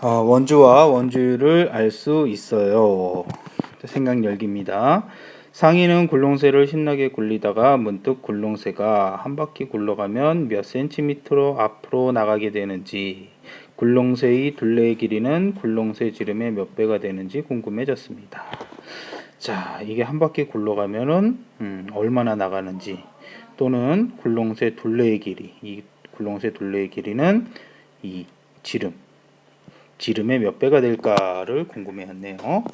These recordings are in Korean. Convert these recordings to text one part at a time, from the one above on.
어, 원주와 원주율을 알수 있어요. 생각 열기입니다. 상이는 굴렁쇠를 신나게 굴리다가 문득 굴렁쇠가 한 바퀴 굴러가면 몇 센티미터로 앞으로 나가게 되는지 굴렁쇠의 둘레의 길이는 굴렁쇠 지름의 몇 배가 되는지 궁금해졌습니다. 자, 이게 한 바퀴 굴러가면은 음, 얼마나 나가는지 또는 굴렁쇠 둘레의 길이 이 굴렁쇠 둘레의 길이는 이 지름 지름의 몇 배가 될까를 궁금해했네요.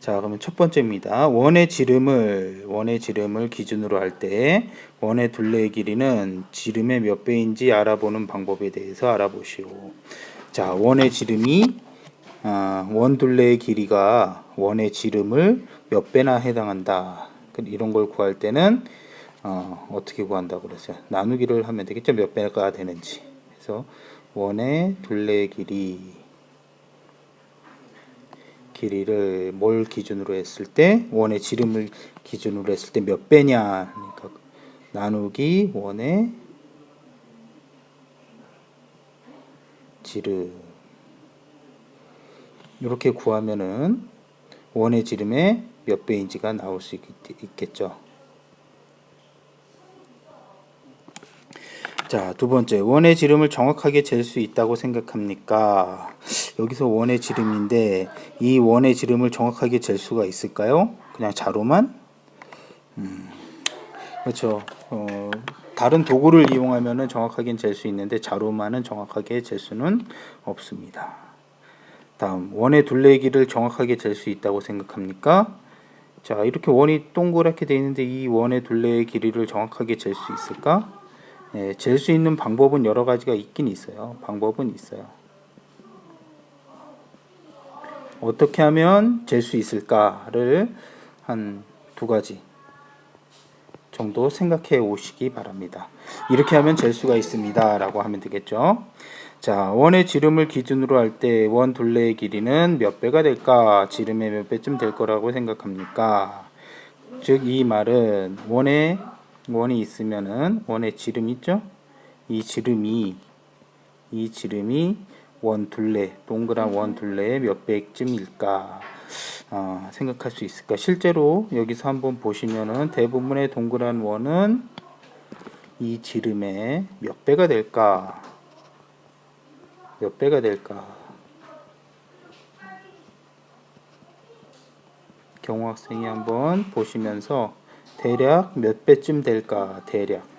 자, 그러면 첫 번째입니다. 원의 지름을 원의 지름을 기준으로 할 때 원의 둘레의 길이는 지름의 몇 배인지 알아보는 방법에 대해서 알아보시오. 자, 원의 지름이 아, 원 둘레의 길이가 원의 지름을 몇 배나 해당한다. 그 이런 걸 구할 때는 어, 어떻게 구한다고 그랬어요? 나누기를 하면 되겠죠? 몇 배가 되는지. 그래서 원의 둘레의 길이 길이를 뭘 기준으로 했을 때 원의 지름을 기준으로 했을 때 몇 배냐 그러니까 나누기 원의 지름 이렇게 구하면은 원의 지름의 몇 배인지가 나올 수 있, 있겠죠. 자, 두 번째. 원의 지름을 정확하게 잴 수 있다고 생각합니까? 여기서 원의 지름인데 이 원의 지름을 정확하게 잴 수가 있을까요? 그냥 자로만? 음, 그렇죠. 어, 다른 도구를 이용하면 정확하게 잴 수 있는데 자로만은 정확하게 잴 수는 없습니다. 다음 원의 둘레 길을 정확하게 잴 수 있다고 생각합니까? 자 이렇게 원이 동그랗게 되어 있는데 이 원의 둘레의 길이를 정확하게 잴 수 있을까? 예, 잴 수 있는 방법은 여러 가지가 있긴 있어요. 방법은 있어요. 어떻게 하면 잴 수 있을까를 한 두 가지 정도 생각해 오시기 바랍니다. 이렇게 하면 잴 수가 있습니다. 라고 하면 되겠죠. 자, 원의 지름을 기준으로 할 때 원 둘레의 길이는 몇 배가 될까? 지름의 몇 배쯤 될 거라고 생각합니까? 즉, 이 말은 원의 원이 있으면은 원의 지름 있죠? 이 지름이 이 지름이 원 둘레 동그란 원 둘레의 몇 배쯤일까 어, 생각할 수 있을까? 실제로 여기서 한번 보시면은 대부분의 동그란 원은 이 지름의 몇 배가 될까? 몇 배가 될까? 경호 학생이 한번 보시면서 대략 몇 배쯤 될까? 대략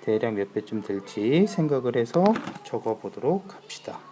대략 몇 배쯤 될지 생각을 해서 적어 보도록 합시다.